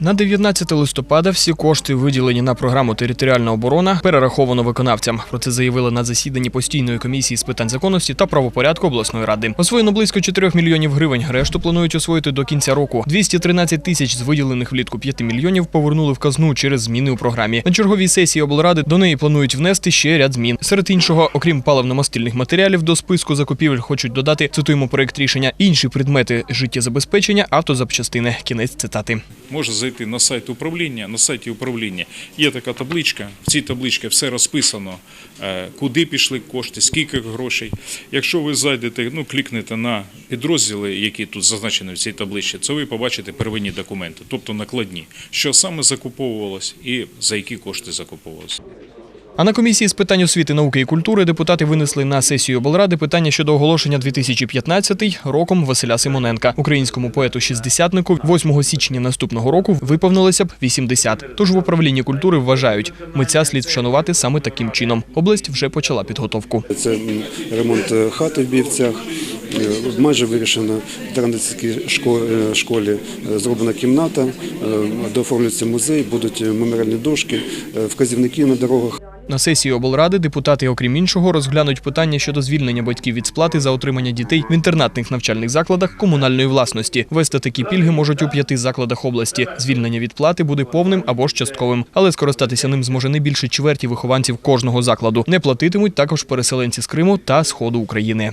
На 19 листопада всі кошти, виділені на програму Територіальна оборона, перераховано виконавцям. Про це заявили на засіданні постійної комісії з питань законності та правопорядку обласної ради. Освоєно близько 4 мільйонів гривень. Решту планують освоїти до кінця року. 213 тисяч з виділених влітку 5 мільйонів повернули в казну через зміни у програмі. На черговій сесії облради до неї планують внести ще ряд змін. Серед іншого, окрім паливно-мастильних матеріалів, до списку закупівель хочуть додати цитуємо проект рішення інші предмети життєзабезпечення, автозапчастини. Кінець цитати. Може зайти на сайт управління. На сайті управління є така табличка. В цій табличці все розписано, е, куди пішли кошти, скільки грошей. Якщо ви зайдете, ну клікнете на підрозділи, які тут зазначені в цій табличці, це ви побачите первинні документи, тобто накладні, що саме закуповувалось і за які кошти закуповувалось. А на комісії з питань освіти, науки і культури депутати винесли на сесію облради питання щодо оголошення 2015 роком Василя Симоненка. Українському поету шістдесятнику 8 січня наступного року виповнилося б 80. Тож в управлінні культури вважають, митця слід вшанувати саме таким чином. Область вже почала підготовку. Це ремонт е, хати в Бівцях. Е, Майже вирішено в Тарандицькій шко- е, школі зроблена кімната, дооформлюється музей, будуть меморіальні дошки, вказівники на дорогах. На сесії облради депутати, окрім іншого, розглянуть питання щодо звільнення батьків від сплати за отримання дітей в інтернатних навчальних закладах комунальної власності. Вести такі пільги можуть у п'яти закладах області. Звільнення від плати буде повним або ж частковим, але скористатися ним зможе не більше чверті вихованців кожного закладу. Не платитимуть також переселенці з Криму та Сходу України.